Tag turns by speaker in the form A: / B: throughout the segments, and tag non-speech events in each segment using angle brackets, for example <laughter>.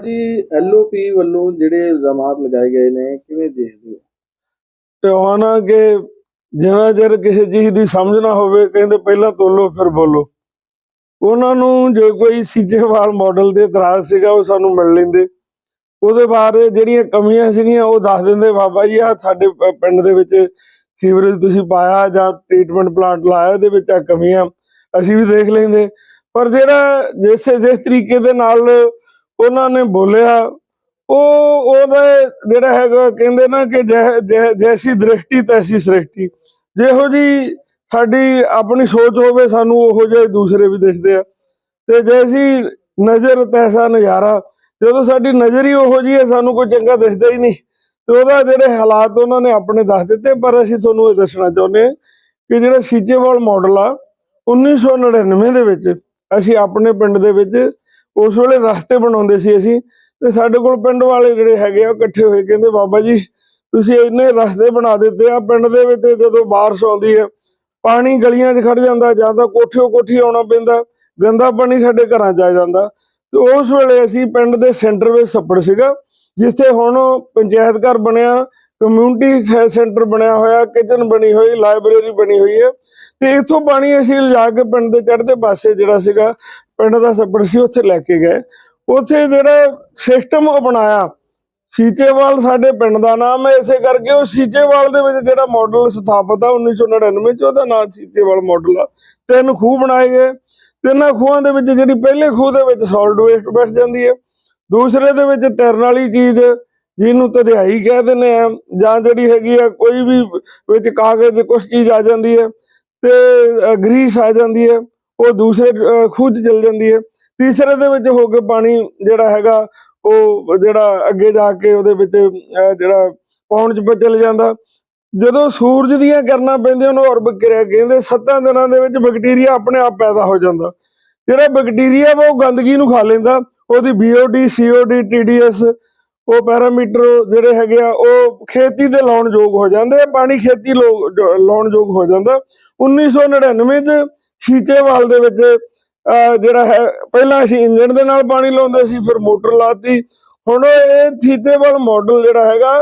A: ਭਾਜੀ ਐਲਓਪੀ ਵੱਲੋਂ ਜਿਹੜੇ ਇਲਜ਼ਾਮਾਤ ਲਗਾਏ ਗਏ ਨੇ, ਕਿਵੇਂ ਦੇਖਦੇ ਹੋ?
B: ਤੇ ਆਉਣਾ ਕਿ ਜਿੰਨਾ ਚਿਰ ਕਿਸੇ ਚੀਜ਼ ਦੀ ਸਮਝ ਨਾ ਹੋਵੇ, ਕਹਿੰਦੇ ਪਹਿਲਾਂ ਤੋਲੋ, ਫਿਰ ਬੋਲੋ। ਉਹਨਾਂ ਨੂੰ ਜੇ ਕੋਈ ਸੀਜੇਵਾਲ ਮਾਡਲ ਦੇ ਇਤਰਾਜ਼ ਸੀਗਾ, ਉਹ ਸਾਨੂੰ ਮਿਲ ਲੈਂਦੇ। ਉਹਦੇ ਬਾਅਦ ਜਿਹੜੀਆਂ ਕਮੀਆਂ ਸੀਗੀਆਂ, ਉਹ ਦੱਸ ਦਿੰਦੇ, ਬਾਬਾ ਜੀ ਆ ਸਾਡੇ ਪਿੰਡ ਦੇ ਵਿੱਚ ਸੀਵਰੇਜ ਤੁਸੀਂ ਪਾਇਆ, ਜਾਂ ਟ੍ਰੀਟਮੈਂਟ ਪਲਾਂਟ ਲਾਇਆ ਉਹਦੇ ਵਿੱਚ ਆ ਕਮੀਆਂ, ਅਸੀਂ ਵੀ ਦੇਖ ਲੈਂਦੇ। ਪਰ ਜਿਹੜਾ ਜਿਸ ਜਿਸ ਤਰੀਕੇ ਦੇ ਨਾਲ ਉਹਨਾਂ ਨੇ ਬੋਲਿਆ, ਉਹ ਉਹਦਾ ਜਿਹੜਾ ਹੈਗਾ ਕਹਿੰਦੇ ਨਾ ਕਿ ਜੈ- ਜੈਸੀ ਦ੍ਰਿਸ਼ਟੀ ਤੈਸੀ ਸ੍ਰਿਸ਼ਟੀ। ਜਿਹੋ ਜੀ ਸਾਡੀ ਆਪਣੀ ਸੋਚ ਹੋਵੇ, ਸਾਨੂੰ ਉਹੋ ਜਿਹੇ ਦੂਸਰੇ ਵੀ ਦਿਸਦੇ ਆ। ਤੇ ਜੈਸੀ ਨਜ਼ਰ, ਤੈਸਾ ਨਜ਼ਾਰਾ, ਜਦੋਂ ਸਾਡੀ ਨਜ਼ਰ ਹੀ ਉਹੋ ਜੀ ਹੈ, ਸਾਨੂੰ ਕੋਈ ਚੰਗਾ ਦਿਸਦਾ ਹੀ ਨਹੀਂ। ਤੇ ਉਹਦਾ ਜਿਹੜੇ ਹਾਲਾਤ ਉਹਨਾਂ ਨੇ ਆਪਣੇ ਦੱਸ ਦਿੱਤੇ, ਪਰ ਅਸੀਂ ਤੁਹਾਨੂੰ ਇਹ ਦੱਸਣਾ ਚਾਹੁੰਦੇ ਹਾਂ ਕਿ ਜਿਹੜਾ ਸੀਚੇਵਾਲ ਮਾਡਲ ਆ 1999 ਦੇ ਵਿੱਚ, ਅਸੀਂ ਆਪਣੇ ਪਿੰਡ ਦੇ ਵਿੱਚ ਉਸ ਵੇਲੇ ਰਸਤੇ ਬਣਾਉਂਦੇ ਸੀ ਅਸੀਂ ਤੇ ਸਾਡੇ ਕੋਲ ਪਿੰਡ ਵਾਲੇ ਜਿਹੜੇ ਹੈਗੇ ਆ ਇਕੱਠੇ ਹੋਏ ਕਹਿੰਦੇ, ਬਾਬਾ ਜੀ, ਤੁਸੀਂ ਇੰਨੇ ਰਸਤੇ ਬਣਾ ਦਿੱਤੇ ਆ, ਪਿੰਡ ਦੇ ਵਿੱਚ ਜਦੋਂ ਬਾਰਿਸ਼ ਆਉਂਦੀ ਹੈ, ਪਾਣੀ ਗਲੀਆਂ 'ਚ ਖੜ ਜਾਂਦਾ, ਜਾਂ ਤਾਂ ਕੋਠਿਓ ਕੋਠੀ ਆਉਣਾ ਪੈਂਦਾ, ਗੰਦਾ ਪਾਣੀ ਸਾਡੇ ਘਰਾਂ 'ਚ ਆ ਜਾਂਦਾ। ਤੇ ਉਸ ਵੇਲੇ ਅਸੀਂ ਪਿੰਡ ਦੇ ਸੈਂਟਰ ਵਿੱਚ ਸੱਪੜ ਸੀਗਾ, ਜਿੱਥੇ ਹੁਣ ਪੰਚਾਇਤ ਘਰ ਬਣਿਆ, ਕਮਿਊਨਿਟੀ ਸੈਂਟਰ ਬਣਿਆ ਹੋਇਆ, ਕਿਚਨ ਬਣੀ ਹੋਈ, ਲਾਇਬ੍ਰੇਰੀ ਬਣੀ ਹੋਈ ਹੈ। ਤੇ ਇਥੋਂ ਪਾਣੀ ਅਸੀਂ ਲਿਜਾ ਕੇ ਪਿੰਡ ਦੇ ਚੜ੍ਹਦੇ ਪਾਸੇ ਜਿਹੜਾ ਸੀਗਾ ਪਿੰਡ ਦਾ ਛੱਪੜ ਸੀ, ਉੱਥੇ ਲੈ ਕੇ ਗਏ। ਉੱਥੇ ਜਿਹੜਾ ਸਿਸਟਮ ਉਹ ਬਣਾਇਆ, ਸੀਚੇਵਾਲ ਸਾਡੇ ਪਿੰਡ ਦਾ ਨਾਮ ਹੈ, ਇਸੇ ਕਰਕੇ ਉਹ ਸੀਚੇਵਾਲ ਦੇ ਵਿੱਚ ਜਿਹੜਾ ਮਾਡਲ ਸਥਾਪਿਤ ਆ 1999 ਚ ਉਹਦਾ ਨਾਮ ਸੀਚੇਵਾਲ ਮਾਡਲ ਆ। ਤਿੰਨ ਖੂਹ ਬਣਾਏ ਗਏ। ਤਿੰਨਾਂ ਖੂਹਾਂ ਦੇ ਵਿੱਚ ਜਿਹੜੀ ਪਹਿਲੇ ਖੂਹ ਦੇ ਵਿੱਚ ਸੋਲਿਡ ਵੇਸਟ ਬੈਠ ਜਾਂਦੀ ਹੈ। ਦੂਸਰੇ ਦੇ ਵਿੱਚ ਤੈਰਨ ਵਾਲੀ ਚੀਜ਼, ਜਿਹਨੂੰ ਤਧਿਆਈ ਕਹਿ ਦਿੰਦੇ ਆ, ਜਾਂ ਜਿਹੜੀ ਹੈਗੀ ਆ, ਕੋਈ ਵੀ ਵਿੱਚ ਕਾਗਜ਼ ਕੁਝ ਚੀਜ਼ ਆ ਜਾਂਦੀ ਹੈ, ਤੇ ਗਰੀਸ ਆ ਜਾਂਦੀ ਹੈ। ਉਹ ਦੂਸਰੇ ਖੂਹ 'ਚ ਚਲ ਜਾਂਦੀ ਹੈ। ਤੀਸਰੇ ਦੇ ਵਿੱਚ ਹੋ ਕੇ ਪਾਣੀ ਜਿਹੜਾ ਹੈਗਾ, ਉਹ ਜਿਹੜਾ ਅੱਗੇ ਜਾ ਕੇ ਉਹਦੇ ਵਿੱਚ ਜਿਹੜਾ ਪੌਣ ਚ ਚਲ ਜਾਂਦਾ। ਜਦੋਂ ਸੂਰਜ ਦੀਆਂ ਕਿਰਨਾਂ ਪੈਂਦੀਆਂ ਉਹਨੂੰ ਔਰਬ ਕਿਰਿਆ ਕਹਿੰਦੇ, ਸੱਤਾਂ ਦਿਨਾਂ ਦੇ ਵਿੱਚ ਬੈਕਟੀਰੀਆ ਆਪਣੇ ਆਪ ਪੈਦਾ ਹੋ ਜਾਂਦਾ। ਜਿਹੜਾ ਬੈਕਟੀਰੀਆ ਵਾ, ਉਹ ਗੰਦਗੀ ਨੂੰ ਖਾ ਲੈਂਦਾ। ਉਹਦੀ ਬੀਓਡੀ ਸੀਓਡੀ ਟੀਡੀਐਸ ਉਹ ਪੈਰਾਮੀਟਰ ਜਿਹੜੇ ਹੈਗੇ ਆ, ਉਹ ਖੇਤੀ ਦੇ ਲਾਉਣ ਯੋਗ ਹੋ ਜਾਂਦੇ ਆ। ਪਾਣੀ ਖੇਤੀ ਲੋ- ਲਾਉਣ ਯੋਗ ਹੋ ਜਾਂਦਾ। 1999 ਚ ਸੀਚੇਵਾਲ ਦੇ ਵਿੱਚ ਜਿਹੜਾ ਹੈ, ਪਹਿਲਾਂ ਅਸੀਂ ਇੰਜਣ ਦੇ ਨਾਲ ਪਾਣੀ ਲਾਉਂਦੇ ਸੀ, ਫਿਰ ਮੋਟਰ ਲਾਤੀ। ਹੁਣ ਇਹ ਸੀਚੇਵਾਲ ਮਾਡਲ ਜਿਹੜਾ ਹੈਗਾ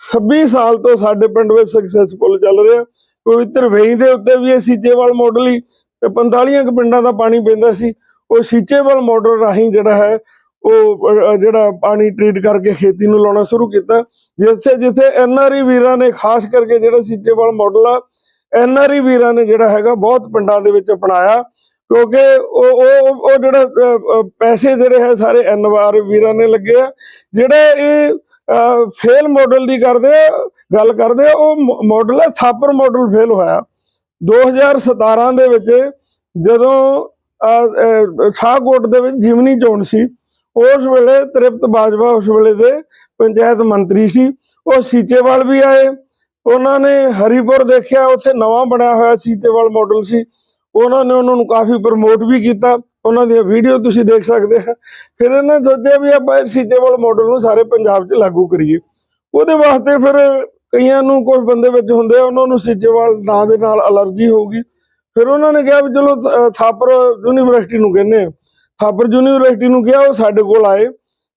B: 26 ਸਾਲ ਤੋਂ ਸਾਡੇ ਪਿੰਡ ਵਿੱਚ ਸਕਸੈਸਫੁਲ ਚੱਲ ਰਿਹਾ। ਪਵਿੱਤਰ ਵੇਈ ਦੇ ਉੱਤੇ ਵੀ ਇਹ ਸੀਚੇਵਾਲ ਮਾਡਲ ਹੀ, ਤੇ 45 ਕੁ ਪਿੰਡਾਂ ਦਾ ਪਾਣੀ ਪੈਂਦਾ ਸੀ। ਉਹ ਸੀਚੇਵਾਲ ਮਾਡਲ ਰਾਹੀਂ ਜਿਹੜਾ ਹੈ, ਉਹ ਜਿਹੜਾ ਪਾਣੀ ਟ੍ਰੀਟ ਕਰਕੇ ਖੇਤੀ ਨੂੰ ਲਾਉਣਾ ਸ਼ੁਰੂ ਕੀਤਾ। ਜਿੱਥੇ ਜਿੱਥੇ ਐਨਆਰਈ ਵੀਰਾਂ ਨੇ, ਖਾਸ ਕਰਕੇ ਜਿਹੜਾ ਸੀਚੇਵਾਲ ਮਾਡਲ ਆ ਐਨਆਰਈ ਵੀਰਾਂ ਨੇ ਜਿਹੜਾ ਹੈਗਾ ਬਹੁਤ ਪਿੰਡਾਂ ਦੇ ਵਿੱਚ ਅਪਣਾਇਆ ਕਿਉਂਕਿ ਉਹ ਉਹ ਉਹ ਜਿਹੜਾ ਪੈਸੇ ਜਿਹੜੇ ਹੈ ਸਾਰੇ ਐਨਆਰ ਵੀਰਾਂ ਨੇ ਲੱਗੇ ਆ। ਜਿਹੜਾ ਇਹ ਫੇਲ ਮਾਡਲ ਦੀ ਕਰਦੇ ਆ ਗੱਲ ਕਰਦੇ ਆ ਉਹ ਮਾਡਲ ਹੈ ਥਾਪਰ ਮਾਡਲ ਫੇਲ ਹੋਇਆ। 2017 ਦੇ ਵਿੱਚ ਜਦੋਂ ਅਹ, ਸ਼ਾਹਕੋਟ ਦੇ ਵਿੱਚ ਜਿਮਨੀ ਚੋਣ ਸੀ ਉਸ ਵੇਲੇ ਤ੍ਰਿਪਤ ਬਾਜਵਾ ਉਸ ਵੇਲੇ ਦੇ ਪੰਚਾਇਤ ਮੰਤਰੀ ਸੀ। ਉਹ ਸੀਚੇਵਾਲ ਵੀ ਆਏ ਉਹਨਾਂ ਨੇ ਹਰੀਪੁਰ ਦੇਖਿਆ, ਉੱਥੇ ਨਵਾਂ ਬਣਿਆ ਹੋਇਆ ਸੀਤੇਵਾਲ ਮਾਡਲ ਸੀ। ਉਹਨਾਂ ਨੇ ਉਹਨਾਂ ਨੂੰ ਕਾਫੀ ਪ੍ਰਮੋਟ ਵੀ ਕੀਤਾ। ਉਹਨਾਂ ਦੀਆਂ ਵੀਡੀਓ ਤੁਸੀਂ ਦੇਖ ਸਕਦੇ ਆ। ਫਿਰ ਇਹਨਾਂ ਨੇ ਸੋਚਿਆ ਵੀ ਆਪਾਂ ਇਸ ਸੀਚੇਵਾਲ ਮਾਡਲ ਨੂੰ ਸਾਰੇ ਪੰਜਾਬ 'ਚ ਲਾਗੂ ਕਰੀਏ। ਉਹਦੇ ਵਾਸਤੇ ਫਿਰ ਕਈਆਂ ਨੂੰ ਕੋਈ ਬੰਦੇ ਵਿੱਚ ਹੁੰਦੇ ਆ, ਉਹਨਾਂ ਨੂੰ ਸੀਚੇਵਾਲ ਨਾਂ ਦੇ ਨਾਲ ਅਲਰਜੀ ਹੋਊਗੀ। ਫਿਰ ਉਹਨਾਂ ਨੇ ਕਿਹਾ ਵੀ ਚਲੋ ਥਾਪਰ ਯੂਨੀਵਰਸਿਟੀ ਨੂੰ ਕਹਿੰਦੇ ਆ। ਥਾਪਰ ਯੂਨੀਵਰਸਿਟੀ ਨੂੰ ਕਿਹਾ, ਉਹ ਸਾਡੇ ਕੋਲ ਆਏ।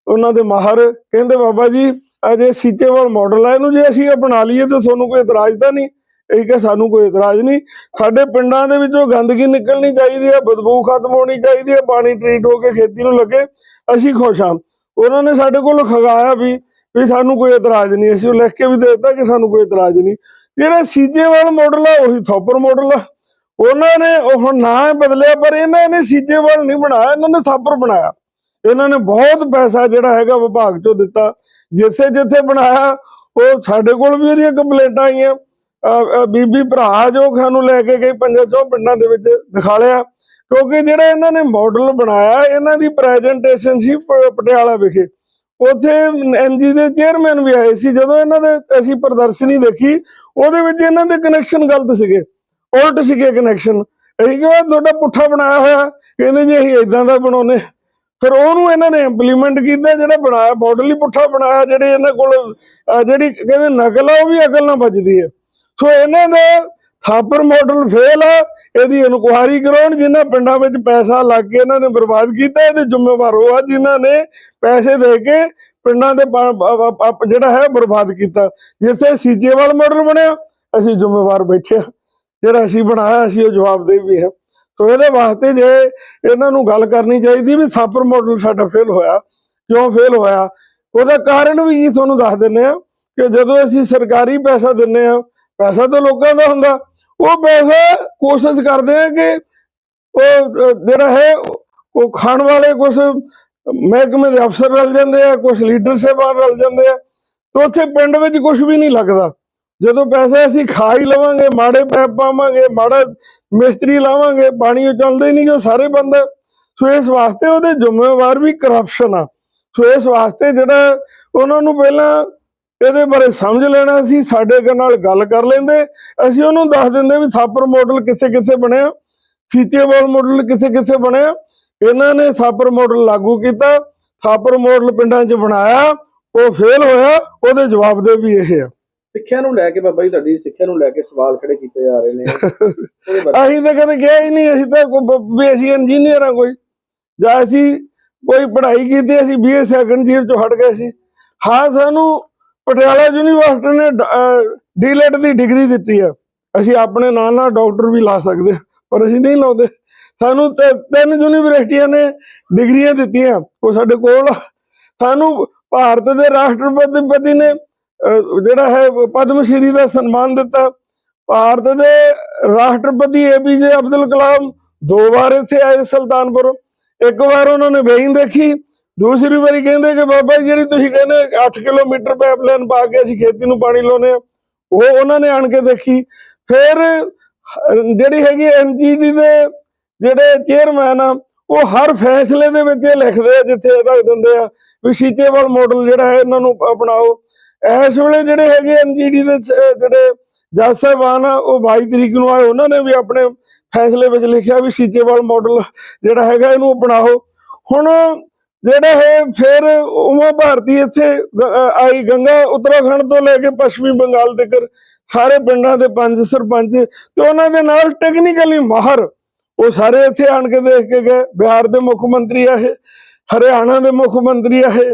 B: ਉਹਨਾਂ ਦੇ ਮਾਹਰ ਕਹਿੰਦੇ, ਬਾਬਾ ਜੀ ਅਜੇ ਸੀਚੇਵਾਲ ਮਾਡਲ ਹੈ ਇਹਨੂੰ ਜੇ ਅਸੀਂ ਅਪਣਾ ਲਈਏ ਤਾਂ ਤੁਹਾਨੂੰ ਕੋਈ ਇਤਰਾਜ਼ ਤਾਂ ਨਹੀਂ? ਇਹ ਕਿ ਸਾਨੂੰ ਕੋਈ ਇਤਰਾਜ਼ ਨਹੀਂ। ਸਾਡੇ ਪਿੰਡਾਂ ਦੇ ਵਿੱਚੋਂ ਗੰਦਗੀ ਨਿਕਲਣੀ ਚਾਹੀਦੀ ਹੈ ਬਦਬੂ ਖਤਮ ਹੋਣੀ ਚਾਹੀਦੀ ਹੈ ਪਾਣੀ ਟ੍ਰੀਟ ਹੋ ਕੇ ਖੇਤੀ ਨੂੰ ਲੱਗੇ, ਅਸੀਂ ਖੁਸ਼ ਹਾਂ। ਉਹਨਾਂ ਨੇ ਸਾਡੇ ਕੋਲ ਖਗਾਇਆ ਵੀ ਵੀ ਸਾਨੂੰ ਕੋਈ ਇਤਰਾਜ਼ ਨਹੀਂ। ਅਸੀਂ ਉਹ ਲਿਖ ਕੇ ਵੀ ਦੇ ਦਿੱਤਾ ਕਿ ਸਾਨੂੰ ਕੋਈ ਇਤਰਾਜ਼ ਨਹੀਂ। ਜਿਹੜਾ ਸੀਜੇਵਾਲ ਮਾਡਲ ਆ, ਉਹੀ ਥੋਪਰ ਮਾਡਲ ਆ। ਉਹਨਾਂ ਨੇ ਉਹ ਹੁਣ ਨਾਂ ਬਦਲਿਆ, ਪਰ ਇਹਨਾਂ ਨੇ ਸੀਜੇਵਾਲ ਨਹੀਂ ਬਣਾਇਆ, ਇਹਨਾਂ ਨੇ ਥਾਪਰ ਬਣਾਇਆ। ਇਹਨਾਂ ਨੇ ਬਹੁਤ ਪੈਸਾ ਜਿਹੜਾ ਹੈਗਾ ਵਿਭਾਗ ਚੋਂ ਦਿੱਤਾ। ਜਿੱਥੇ ਜਿੱਥੇ ਬਣਾਇਆ, ਉਹ ਸਾਡੇ ਕੋਲ ਵੀ ਉਹਦੀਆਂ ਕੰਪਲੇਂਟਾਂ ਆਈਆਂ। ਬੀਬੀ ਭਰਾ ਜੋ ਸਾਨੂੰ ਲੈ ਕੇ ਗਈ ਪੰਜਾਂ ਚੋਂ ਪਿੰਡਾਂ ਦੇ ਵਿੱਚ ਦਿਖਾ ਲਿਆ। ਕਿਉਂਕਿ ਜਿਹੜਾ ਇਹਨਾਂ ਨੇ ਮਾਡਲ ਬਣਾਇਆ, ਇਹਨਾਂ ਦੀ ਪ੍ਰੈਜੈਂਟੇਸ਼ਨ ਸੀ ਪਟਿਆਲਾ ਵਿਖੇ। ਉੱਥੇ ਐਨਜੀ ਦੇ ਚੇਅਰਮੈਨ ਵੀ ਆਏ ਸੀ। ਜਦੋਂ ਇਹਨਾਂ ਦੇ ਅਸੀਂ ਪ੍ਰਦਰਸ਼ਨੀ ਦੇਖੀ, ਉਹਦੇ ਵਿੱਚ ਇਹਨਾਂ ਦੇ ਕਨੈਕਸ਼ਨ ਗਲਤ ਸੀਗੇ। ਉਲਟ ਸੀਗੇ ਕਨੈਕਸ਼ਨ ਅਸੀਂ ਕਿਹਾ ਤੁਹਾਡਾ ਪੁੱਠਾ ਬਣਾਇਆ ਹੋਇਆ। ਕਹਿੰਦੇ ਜੀ, ਅਸੀਂ ਇਦਾਂ ਦਾ ਬਣਾਉਨੇ ਫਿਰ ਉਹਨੂੰ ਇਹਨਾਂ ਨੇ ਇੰਪਲੀਮੈਂਟ ਕੀਤਾ, ਜਿਹੜਾ ਬਣਾਇਆ ਮਾਡਲ ਹੀ ਪੁੱਠਾ ਬਣਾਇਆ, ਜਿਹੜੇ ਇਹਨਾਂ ਕੋਲ ਜਿਹੜੀ ਕਹਿੰਦੇ ਨਕਲ ਆ, ਉਹ ਵੀ ਅਕਲ ਨਾਲ ਵੱਜਦੀ ਹੈ। ਸੋ ਇਹਨਾਂ ਦਾ ਥਾਪਰ ਮਾਡਲ ਫੇਲ ਆ, ਇਹਦੀ ਇਨਕੁਆਇਰੀ ਕਰਾਉਣ, ਜਿਨ੍ਹਾਂ ਪਿੰਡਾਂ ਵਿੱਚ ਪੈਸਾ ਲੱਗ ਕੇ ਇਹਨਾਂ ਨੇ ਬਰਬਾਦ ਕੀਤਾ, ਇਹਦੇ ਜ਼ਿੰਮੇਵਾਰ ਉਹ ਆ, ਜਿਨ੍ਹਾਂ ਨੇ ਪੈਸੇ ਦੇ ਕੇ ਪਿੰਡਾਂ ਦੇ ਜਿਹੜਾ ਹੈ ਬਰਬਾਦ ਕੀਤਾ। ਜਿੱਥੇ ਸੀਜੇਵਾਲ ਮਾਡਲ ਬਣਿਆ, ਅਸੀਂ ਜ਼ਿੰਮੇਵਾਰ ਬੈਠੇ ਜਿਹੜਾ ਅਸੀਂ ਬਣਾਇਆ, ਅਸੀਂ ਉਹ ਜਵਾਬਦੇਹ ਵੀ ਹੈ। ਸੋ ਇਹਦੇ ਵਾਸਤੇ ਜੇ ਇਹਨਾਂ ਨੂੰ ਗੱਲ ਕਰਨੀ ਚਾਹੀਦੀ ਵੀ ਥਾਪਰ ਮਾਡਲ ਸਾਡਾ ਫੇਲ ਹੋਇਆ। ਕਿਉਂ ਫੇਲ ਹੋਇਆ? ਉਹਦਾ ਕਾਰਨ ਵੀ ਜੀ ਤੁਹਾਨੂੰ ਦੱਸ ਦਿੰਨੇ ਆ ਕਿ ਜਦੋਂ ਅਸੀਂ ਸਰਕਾਰੀ ਪੈਸਾ ਦਿੰਨੇ ਆ ਪੈਸਾ ਤਾਂ ਲੋਕਾਂ ਦਾ ਹੁੰਦਾ। ਉਹ ਪੈਸਾ ਕੋਸ਼ਿਸ਼ ਕਰਦੇ ਆ ਕਿ ਉਹ ਜਿਹੜਾ ਹੈ, ਉਹ ਖਾਣ ਵਾਲੇ ਕੁਝ ਮਹਿਕਮੇ ਦੇ ਅਫਸਰ ਰਲ ਜਾਂਦੇ ਆ ਕੁਝ ਲੀਡਰ ਸਾਹਿਬਾਨ ਰਲ ਜਾਂਦੇ ਆ। ਤਾਂ ਉੱਥੇ ਪਿੰਡ ਵਿੱਚ ਕੁਝ ਵੀ ਨਹੀਂ ਲੱਗਦਾ। ਜਦੋਂ ਪੈਸੇ ਅਸੀਂ ਖਾ ਹੀ ਲਵਾਂਗੇ, ਮਾੜੇ ਪੈਪ ਪਾਵਾਂਗੇ, ਮਾੜਾ ਮਿਸਤਰੀ ਲਾਵਾਂਗੇ, ਪਾਣੀ ਉਹ ਚੱਲਦਾ ਹੀ ਨਹੀਂ ਉਹ ਸਾਰੇ ਬੰਦ ਸੋ ਇਸ ਵਾਸਤੇ ਉਹਦੇ ਜ਼ਿੰਮੇਵਾਰ ਵੀ ਕਰਪਸ਼ਨ ਆ। ਸੋ ਇਸ ਵਾਸਤੇ ਜਿਹੜਾ ਉਹਨਾਂ ਨੂੰ ਪਹਿਲਾਂ ਇਹਦੇ ਬਾਰੇ ਸਮਝ ਲੈਣਾ ਸੀ, ਸਾਡੇ ਨਾਲ ਗੱਲ ਕਰ ਲੈਂਦੇ। ਅਸੀਂ ਉਹਨੂੰ ਦੱਸ ਦਿੰਦੇ ਵੀ ਥਾਪਰ ਮਾਡਲ ਕਿੱਥੇ ਕਿੱਥੇ ਬਣਿਆ ਸੀਚੇਵਾਲ ਮਾਡਲ ਕਿੱਥੇ ਕਿੱਥੇ ਬਣਿਆ। ਇਹਨਾਂ ਨੇ ਥਾਪਰ ਮਾਡਲ ਲਾਗੂ ਕੀਤਾ ਥਾਪਰ ਮਾਡਲ ਪਿੰਡਾਂ 'ਚ ਬਣਾਇਆ, ਉਹ ਫੇਲ ਹੋਇਆ, ਉਹਦੇ ਜਵਾਬ ਦੇ ਵੀ ਇਹ ਆ।
A: ਸਿੱਖਿਆ ਨੂੰ ਲੈ ਕੇ ਬਾਬਾ ਜੀ ਤੁਹਾਡੀ ਸਿੱਖਿਆ ਨੂੰ ਲੈ ਕੇ ਸਵਾਲ ਖੜੇ ਕੀਤੇ ਜਾ ਰਹੇ ਨੇ। <laughs> ਉਹਦੇ ਬਾਰੇ
B: ਅਸੀਂ ਤਾਂ ਕਦੇ ਕਿਹਾ ਹੀ ਨਹੀਂ ਅਸੀਂ ਤਾਂ ਕੋਈ ਵੀ ਅਸੀਂ ਇੰਜੀਨੀਅਰ ਆ ਕੋਈ। ਜਾਂ ਅਸੀਂ ਕੋਈ ਪੜ੍ਹਾਈ ਕੀਤੀ ਅਸੀਂ ਬੀਏ ਸੈਕੰਡ ਈਅਰ ਚੋਂ ਹਟ ਗਏ ਸੀ। ਹਾਂ ਸਾਨੂੰ ਪਟਿਆਲਾ ਯੂਨੀਵਰਸਿਟੀ ਨੇ ਡੀਲੈਟ ਦੀ ਡਿਗਰੀ ਦਿੱਤੀ ਹੈ ਅਸੀਂ ਆਪਣੇ ਨਾਂ ਨਾਲ ਡਾਕਟਰ ਵੀ ਲਾ ਸਕਦੇ ਪਰ ਅਸੀਂ ਨਹੀਂ ਲਾਉਂਦੇ। ਸਾਨੂੰ ਤਿੰਨ ਯੂਨੀਵਰਸਿਟੀਆਂ ਨੇ ਡਿਗਰੀਆਂ ਦਿੱਤੀਆਂ। ਉਹ ਸਾਡੇ ਕੋਲ ਆ। ਸਾਨੂੰ ਭਾਰਤ ਦੇ ਰਾਸ਼ਟਰਪਤੀ ਨੇ ਜਿਹੜਾ ਹੈ ਪਦਮ ਸ਼੍ਰੀ ਦਾ ਸਨਮਾਨ ਦਿੱਤਾ। ਭਾਰਤ ਦੇ ਰਾਸ਼ਟਰਪਤੀ ਏਪੀਜੇ ਅਬਦੁਲ ਕਲਾਮ ਦੋ ਵਾਰ ਇੱਥੇ ਆਏ ਸੁਲਤਾਨਪੁਰ। ਇੱਕ ਵਾਰ ਉਹਨਾਂ ਨੇ ਵੇਈਂ ਦੇਖੀ, ਦੂਸਰੀ ਵਾਰੀ ਕਹਿੰਦੇ ਕਿ ਬਾਬਾ ਜੀ, ਜਿਹੜੀ ਤੁਸੀਂ ਕਹਿੰਦੇ 8 ਕਿਲੋਮੀਟਰ ਪਾਈਪਲਾਈਨ ਪਾ ਕੇ ਅਸੀਂ ਖੇਤੀ ਨੂੰ ਪਾਣੀ ਲਾਉਨੇ ਆ ਉਹ ਉਹਨਾਂ ਨੇ ਆਣ ਕੇ ਦੇਖੀ। ਫਿਰ, ਜਿਹੜੀ ਹੈਗੀ ਐਨਜੀਡੀ ਦੇ ਜਿਹੜੇ ਚੇਅਰਮੈਨ ਆ, ਉਹ ਹਰ ਫੈਸਲੇ ਦੇ ਵਿੱਚ ਇਹ ਲਿਖਦੇ ਆ, ਜਿੱਥੇ ਰੱਖ ਦਿੰਦੇ ਆ ਵੀ ਸੀਚੇਵਾਲ ਮਾਡਲ ਜਿਹੜਾ ਹੈ, ਇਹਨਾਂ ਨੂੰ ਅਪਣਾਓ। ਇਸ ਵੇਲੇ ਜਿਹੜੇ ਹੈਗੇ ਐਨਜੀਡੀ ਦੇ ਜਿਹੜੇ ਜੱਜ ਸਾਹਿਬਾਨ ਆ, ਉਹ 22 ਤਰੀਕ ਨੂੰ ਆਏ, ਉਹਨਾਂ ਨੇ ਵੀ ਆਪਣੇ ਫੈਸਲੇ ਵਿੱਚ ਲਿਖਿਆ ਵੀ ਸੀਚੇਵਾਲ ਮਾਡਲ ਜਿਹੜਾ ਹੈਗਾ ਇਹਨੂੰ ਅਪਣਾਓ। ਹੁਣ ਜਿਹੜਾ ਹੈ ਫਿਰ ਉਮਾ ਭਾਰਤੀ ਇੱਥੇ ਆਈ ਗੰਗਾ ਉੱਤਰਾਖੰਡ ਤੋਂ ਲੈ ਕੇ ਪੱਛਮੀ ਬੰਗਾਲ ਤੱਕ, ਸਾਰੇ ਪਿੰਡਾਂ ਦੇ ਪੰਜ ਸਰਪੰਚ ਤੇ ਉਹਨਾਂ ਦੇ ਨਾਲ ਟੈਕਨੀਕਲੀ ਮਾਹਰ, ਉਹ ਸਾਰੇ ਇੱਥੇ ਆਣ ਕੇ ਦੇਖ ਕੇ ਗਏ। ਬਿਹਾਰ ਦੇ ਮੁੱਖ ਮੰਤਰੀ ਆਏ ਹਰਿਆਣਾ ਦੇ ਮੁੱਖ ਮੰਤਰੀ ਆਏ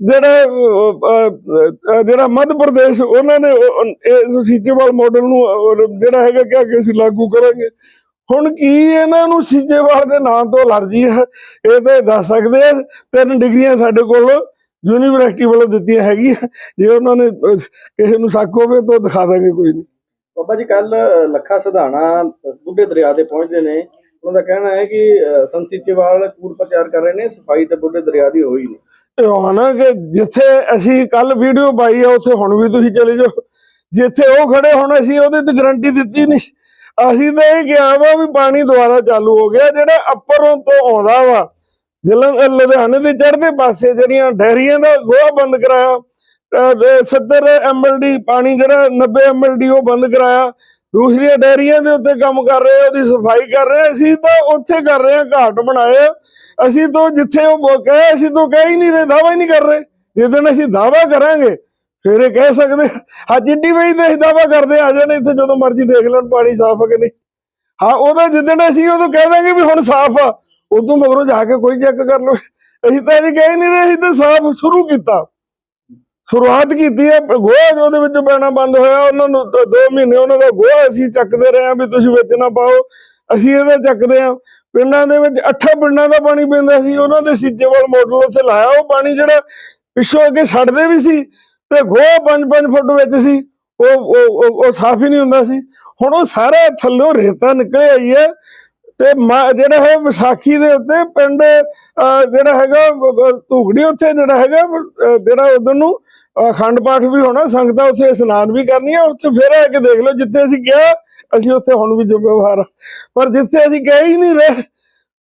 B: ਜਿਹੜਾ ਜਿਹੜਾ ਮੱਧ ਪ੍ਰਦੇਸ਼, ਉਹਨਾਂ ਨੇ ਇਸ ਸੀਚੇਵਾਲ ਮਾਡਲ ਨੂੰ ਜਿਹੜਾ ਹੈਗਾ ਕਿ ਅੱਗੇ ਅਸੀਂ ਲਾਗੂ ਕਰਾਂਗੇ। ਹੁਣ ਕੀ ਇਹਨਾਂ ਨੂੰ ਸੀਚੇਵਾਲ ਦੇ ਨਾਂ ਤੋਂ ਅਲਰਜੀ ਹੈ, ਇਹ ਤਾਂ ਦੱਸ ਸਕਦੇ ਆ, ਤਿੰਨ ਡਿਗਰੀਆਂ ਸਾਡੇ ਕੋਲ ਯੂਨੀਵਰਸਿਟੀ ਵੱਲੋਂ ਦਿੱਤੀਆਂ ਹੈਗੀਆਂ। ਜੇ ਉਹਨਾਂ ਨੇ ਕਿਸੇ ਨੂੰ ਸ਼ੱਕ ਹੋਵੇ ਤਾਂ ਦਿਖਾ ਦਾਂਗੇ, ਕੋਈ ਨਹੀਂ।
A: ਬਾਬਾ ਜੀ ਕੱਲ ਲੱਖਾ ਸਿਧਾਣਾ ਬੁੱਢੇ ਦਰਿਆ ਤੇ ਪਹੁੰਚਦੇ ਨੇ। ਉਹਨਾਂ ਦਾ ਕਹਿਣਾ ਹੈ ਕਿ ਅ, ਕੂੜ ਪ੍ਰਚਾਰ ਕਰ ਰਹੇ ਨੇ ਸਫ਼ਾਈ ਤੇ ਬੁੱਢੇ ਦਰਿਆ ਦੀ ਹੋਈ ਨਹੀਂ।
B: ਇਹ ਹੋਣਾ ਕਿ ਜਿੱਥੇ ਅਸੀਂ ਕੱਲ ਵੀਡੀਓ ਪਾਈ ਆ ਉੱਥੇ ਹੁਣ ਵੀ ਤੁਸੀਂ ਚਲੇ ਜਾਓ। ਜਿੱਥੇ ਉਹ ਖੜੇ ਹੁਣ ਅਸੀਂ ਉਹਦੇ ਤੇ ਗਾਰੰਟੀ ਦਿੱਤੀ ਨਹੀਂ। ਅਸੀਂ ਤਾਂ ਇਹ ਕਿਹਾ ਵਾ ਵੀ ਪਾਣੀ ਦੁਬਾਰਾ ਚਾਲੂ ਹੋ ਗਿਆ ਜਿਹੜਾ ਅੱਪਰੋਂ ਤੋਂ ਆਉਂਦਾ ਵਾ ਜਲੰਧਰ ਲੁਧਿਆਣੇ ਦੇ ਚੜ੍ਹਦੇ ਪਾਸੇ ਜਿਹੜੀਆਂ ਡੈਰੀਆਂ ਦਾ ਗੋਹਾ ਬੰਦ ਕਰਾਇਆ ਅਹ 70 ਐਮਐਲਡੀ ਪਾਣੀ ਜਿਹੜਾ 90 ਐਮਐਲਡੀ ਉਹ ਬੰਦ ਕਰਾਇਆ ਦੂਸਰੀਆਂ ਡੈਰੀਆਂ ਦੇ ਉੱਤੇ ਕੰਮ ਕਰ ਰਹੇ, ਉਹਦੀ ਸਫ਼ਾਈ ਕਰ ਰਹੇ, ਅਸੀਂ ਤਾਂ ਉੱਥੇ ਕਰ ਰਹੇ ਹਾਂ ਘਾਟ ਬਣਾਏ। ਅਸੀਂ ਤਾਂ ਜਿੱਥੇ ਉਹ ਕਹੇ ਅਸੀਂ ਤਾਂ ਕਹਿ ਹੀ ਨਹੀਂ ਰਹੇ ਦਾਵਾ ਹੀ ਨਹੀਂ ਕਰ ਰਹੇ। ਜਿੱਦਣ ਅਸੀਂ ਦਾਵਾ ਕਰਾਂਗੇ, ਫਿਰ ਇਹ ਕਹਿ ਸਕਦੇ ਹਾਂ। ਅੱਜ ਜਿੱਡੀ ਵਈ ਤੇ ਅਸੀਂ ਦਾਵਾ ਕਰਦੇ ਆ ਜਾਣੇ ਇੱਥੇ ਜਦੋਂ ਮਰਜ਼ੀ ਦੇਖ ਲੈਣ, ਪਾਣੀ ਸਾਫ਼ ਹੈ ਕਿ ਨਹੀਂ। ਹਾਂ, ਉਹਦਾ ਜਿੱਦਣ ਅਸੀਂ ਉਦੋਂ ਕਹਿ ਦਾਂਗੇ ਵੀ ਹੁਣ ਸਾਫ਼ ਆ, ਉਦੋਂ ਮਗਰੋਂ ਜਾ ਕੇ ਕੋਈ ਚੈੱਕ ਕਰ ਲਓ ਅਸੀਂ ਤਾਂ ਇਹ ਕਹਿ ਹੀ ਨਹੀਂ ਰਹੇ, ਅਸੀਂ ਤਾਂ ਸਾਫ਼ ਸ਼ੁਰੂ ਕੀਤਾ। ਸ਼ੁਰੂਆਤ ਕੀਤੀ ਹੈ, ਗੋਹਾ ਉਹਦੇ ਵਿੱਚ ਪੈਣਾ ਬੰਦ ਹੋਇਆ, ਉਹਨਾਂ ਨੂੰ ਦੋ ਮਹੀਨੇ ਉਹਨਾਂ ਦਾ ਗੋਹਾ ਅਸੀਂ ਚੱਕਦੇ ਰਹੇ ਹਾਂ ਵੀ ਤੁਸੀਂ ਵਿੱਚ ਨਾ ਪਾਓ। ਅਸੀਂ ਇਹਦਾ ਚੱਕਦੇ ਹਾਂ। ਪਿੰਡਾਂ ਦੇ ਵਿੱਚ ਅੱਠਾਂ ਪਿੰਡਾਂ ਦਾ ਪਾਣੀ ਪੈਂਦਾ ਸੀ, ਉਹਨਾਂ ਦੇ ਸੀਚੇਵਾਲ ਮਾਡਲ ਉੱਥੇ ਲਾਇਆ। ਉਹ ਪਾਣੀ ਜਿਹੜਾ ਪਿੱਛੋਂ ਅੱਗੇ ਛੱਡਦੇ ਵੀ ਸੀ ਤੇ ਗੋਹਾ 5-5 ਫੁੱਟ ਵਿੱਚ ਸੀ। ਉਹ ਉਹ ਉਹ ਸਾਫ਼ ਹੀ ਨਹੀਂ ਹੁੰਦਾ ਸੀ। ਹੁਣ ਉਹ ਸਾਰਾ ਥੱਲੋਂ ਰੇਤਾ ਨਿਕਲਿਆ ਹੀ ਹੈ। ਤੇ ਮਾ- ਜਿਹੜਾ ਹੈ ਵਿਸਾਖੀ ਦੇ ਉੱਤੇ ਪਿੰਡ ਜਿਹੜਾ ਹੈਗਾ ਅਹ, ਧੂਗੜੀ ਉੱਥੇ ਜਿਹੜਾ ਹੈਗਾ ਜਿਹੜਾ ਉਧਰ ਨੂੰ ਅਖੰਡ ਪਾਠ ਵੀ ਹੋਣਾ ਸੰਗਤਾਂ ਉੱਥੇ ਇਸ਼ਨਾਨ ਵੀ ਕਰਨੀਆਂ ਉੱਥੇ ਫਿਰ ਆ ਕੇ ਦੇਖ ਲਓ ਜਿੱਥੇ ਅਸੀਂ ਕਿਹਾ ਅਸੀਂ ਉੱਥੇ ਹੁਣ ਵੀ ਜ਼ਿੰਮੇਵਾਰ ਆ। ਪਰ ਜਿੱਥੇ ਅਸੀਂ ਕਹਿ ਹੀ ਨਹੀਂ ਰਹੇ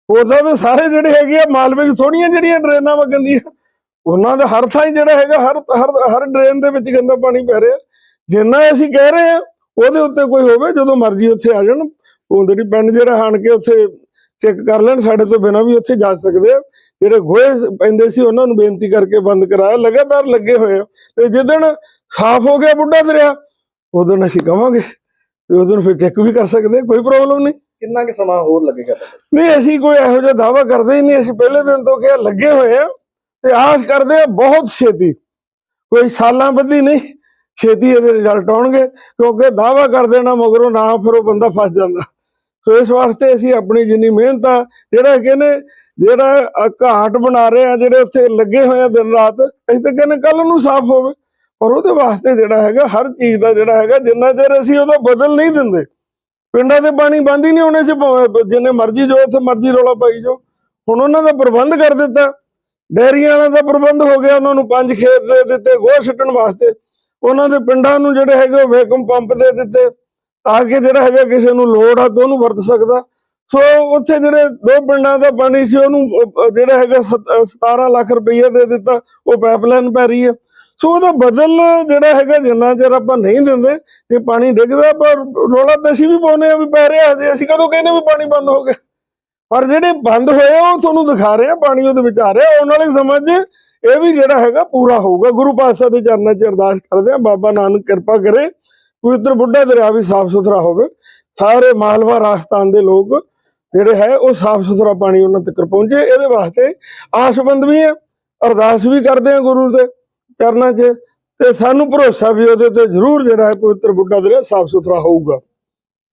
B: ਉਦੋਂ ਦੇ ਸਾਰੇ ਜਿਹੜੇ ਹੈਗੇ ਆ ਮਾਲਵੇ 'ਚ ਥੋੜੀਆਂ ਜਿਹੜੀਆਂ ਡਰੇਨਾਂ ਵਗਣ ਦੀਆਂ ਉਹਨਾਂ ਦਾ ਹਰ ਥਾਂ ਹੀ ਜਿਹੜਾ ਹੈਗਾ ਹਰ ਹਰ ਹਰ ਡਰੇਨ ਦੇ ਵਿੱਚ ਗੰਦਾ ਪਾਣੀ ਪੈ ਰਿਹਾ। ਜਿੰਨਾ ਅਸੀਂ ਕਹਿ ਰਹੇ ਆ ਉਹਦੇ ਉੱਤੇ ਕੋਈ ਹੋਵੇ ਜਦੋਂ ਮਰਜ਼ੀ ਉੱਥੇ ਆ ਜਾਣ ਜਿਹੜੀ ਪਿੰਡ ਜਿਹੜਾ ਆਣ ਕੇ ਉੱਥੇ ਚੈੱਕ ਕਰ ਲੈਣ ਸਾਡੇ ਤੋਂ ਬਿਨਾਂ ਵੀ ਉੱਥੇ ਜਾ ਸਕਦੇ ਆ। ਜਿਹੜੇ ਗੋਹੇ ਪੈਂਦੇ ਸੀ ਉਹਨਾਂ ਨੂੰ ਬੇਨਤੀ ਕਰਕੇ ਬੰਦ ਕਰਾਇਆ। ਲਗਾਤਾਰ ਲੱਗੇ ਹੋਏ ਤੇ ਜਿੱਦਣ ਸਾਫ਼ ਹੋ ਗਿਆ ਬੁੱਢਾ ਦਰਿਆ ਉਦੋਂ ਅਸੀਂ ਕਵਾਂਗੇ ਤੇ ਉਦੋਂ ਫਿਰ ਚੈੱਕ ਵੀ ਕਰ ਸਕਦੇ ਕੋਈ ਪ੍ਰੋਬਲਮ ਨਹੀਂ।
A: ਕਿੰਨਾ ਕੁ ਸਮਾਂ ਹੋਰ ਲੱਗੇਗਾ?
B: ਨਹੀਂ ਅਸੀਂ ਕੋਈ ਇਹੋ ਜਿਹਾ ਦਾਵਾ ਕਰਦੇ ਹੀ ਨਹੀਂ। ਅਸੀਂ ਪਹਿਲੇ ਦਿਨ ਤੋਂ ਕਿਹਾ ਲੱਗੇ ਹੋਏ ਆ ਤੇ ਆਸ ਕਰਦੇ ਆ ਬਹੁਤ ਛੇਤੀ। ਕੋਈ ਸਾਲਾਂ ਬੱਧੀ ਨਹੀਂ ਛੇਤੀ ਇਹਦੇ ਰਿਜ਼ਲਟ ਆਉਣਗੇ। ਕਿਉਂਕਿ ਦਾਵਾ ਕਰ ਦੇਣਾ ਮਗਰੋਂ ਨਾ ਫਿਰ ਉਹ ਬੰਦਾ ਫਸ ਜਾਂਦਾ। ਸੋ ਇਸ ਵਾਸਤੇ ਅਸੀਂ ਆਪਣੀ ਜਿੰਨੀ ਮਿਹਨਤ ਆ, ਜਿਹੜਾ ਕਹਿੰਦੇ ਜਿਹੜਾ ਘਾਟ ਬਣਾ ਰਹੇ ਆ, ਜਿਹੜੇ ਉੱਥੇ ਲੱਗੇ ਹੋਏ ਆ ਦਿਨ ਰਾਤ, ਅਸੀਂ ਤਾਂ ਕਹਿੰਦੇ ਕੱਲ ਨੂੰ ਸਾਫ਼ ਹੋਵੇ। ਪਰ ਉਹਦੇ ਵਾਸਤੇ ਜਿਹੜਾ ਹੈਗਾ, ਹਰ ਚੀਜ਼ ਦਾ ਜਿਹੜਾ ਹੈਗਾ, ਜਿੰਨਾ ਚਿਰ ਅਸੀਂ ਉਹਦਾ ਬਦਲ ਨਹੀਂ ਦਿੰਦੇ। ਪਿੰਡਾਂ ਦੇ ਪਾਣੀ ਬੰਦ ਹੀ ਨਹੀਂ ਹੋਣੇ ਸੀ ਜਿੰਨੇ ਮਰਜ਼ੀ ਜੋ ਉੱਥੇ ਮਰਜ਼ੀ ਰੌਲਾ ਪਾਈ ਜੋ ਹੁਣ ਉਹਨਾਂ ਦਾ ਪ੍ਰਬੰਧ ਕਰ ਦਿੱਤਾ। ਡੈਰੀਆਂ ਵਾਲਾ ਦਾ ਪ੍ਰਬੰਧ ਹੋ ਗਿਆ, ਉਹਨਾਂ ਨੂੰ ਪੰਜ ਖੇਤ ਦੇ ਦਿੱਤੇ, ਗੋਹ ਸਿੱਟਣ ਵਾਸਤੇ। ਉਹਨਾਂ ਦੇ ਪਿੰਡਾਂ ਨੂੰ ਜਿਹੜੇ ਹੈਗੇ ਵੈਕੂਮ ਪੰਪ ਦੇ ਦਿੱਤੇ। ਤਾਂ ਕਿ ਜਿਹੜਾ ਹੈਗਾ ਕਿਸੇ ਨੂੰ ਲੋੜ ਆ ਤਾਂ ਉਹਨੂੰ ਵਰਤ ਸਕਦਾ। ਸੋ ਉੱਥੇ ਜਿਹੜੇ ਦੋ ਪਿੰਡਾਂ ਦਾ ਪਾਣੀ ਸੀ ਉਹਨੂੰ ਜਿਹੜਾ ਹੈਗਾ ਸਤ- ਅਹ, 17 ਲੱਖ ਰੁਪਈਆ ਦੇ ਦਿੱਤਾ ਉਹ ਪਾਈਪਲਾਈਨ ਪੈ ਰਹੀ ਹੈ। ਸੋ ਉਹਦਾ ਬਦਲ ਜਿਹੜਾ ਹੈਗਾ ਜਿੰਨਾ ਚਿਰ ਆਪਾਂ ਨਹੀਂ ਦਿੰਦੇ ਤੇ ਪਾਣੀ ਡਿੱਗਦਾ ਪਰ ਰੋਲਾ ਤਾਂ ਅਸੀਂ ਵੀ ਪਾਉਂਦੇ ਆ ਵੀ ਪੈ ਰਿਹਾ ਹਜੇ ਅਸੀਂ ਕਦੋਂ ਕਹਿੰਦੇ ਵੀ ਪਾਣੀ ਬੰਦ ਹੋ ਗਿਆ। ਪਰ ਜਿਹੜੇ ਬੰਦ ਹੋਏ ਆ, ਉਹ ਤੁਹਾਨੂੰ ਦਿਖਾ ਰਹੇ ਆ ਪਾਣੀ ਉਹਦੇ ਵਿੱਚ ਆ ਰਿਹਾ ਆਉਣ ਵਾਲੇ ਸਮਾਂ 'ਚ ਇਹ ਵੀ ਜਿਹੜਾ ਹੈਗਾ ਪੂਰਾ ਹੋਊਗਾ। ਗੁਰੂ ਪਾਤਸ਼ਾਹ ਦੇ ਚਰਨਾਂ 'ਚ ਅਰਦਾਸ ਕਰਦੇ ਆ ਬਾਬਾ ਨਾਨਕ ਕਿਰਪਾ ਕਰੇ। ਪਵਿੱਤਰ ਬੁੱਢਾ ਦਰਿਆ ਵੀ ਸਾਫ਼ ਸੁਥਰਾ ਹੋਵੇ, ਸਾਰੇ ਮਾਲਵਾ ਰਾਜਸਥਾਨ ਦੇ ਲੋਕ ਜਿਹੜੇ ਹੈ, ਉਹ ਸਾਫ਼ ਸੁਥਰਾ ਪਾਣੀ ਉਹਨਾਂ ਤੱਕ ਪਹੁੰਚੇ। ਇਹਦੇ ਵਾਸਤੇ ਆਸਬੰਦ ਵੀ ਹੈ, ਅਰਦਾਸ ਵੀ ਕਰਦੇ ਆ ਗੁਰੂ ਦੇ ਚਰਨਾਂ 'ਚ ਤੇ ਸਾਨੂੰ ਭਰੋਸਾ ਵੀ ਉਹਦੇ ਤੇ ਜ਼ਰੂਰ ਜਿਹੜਾ ਹੈ, ਪਵਿੱਤਰ ਬੁੱਢਾ ਦਰਿਆ ਸਾਫ਼ ਸੁਥਰਾ ਹੋਊਗਾ।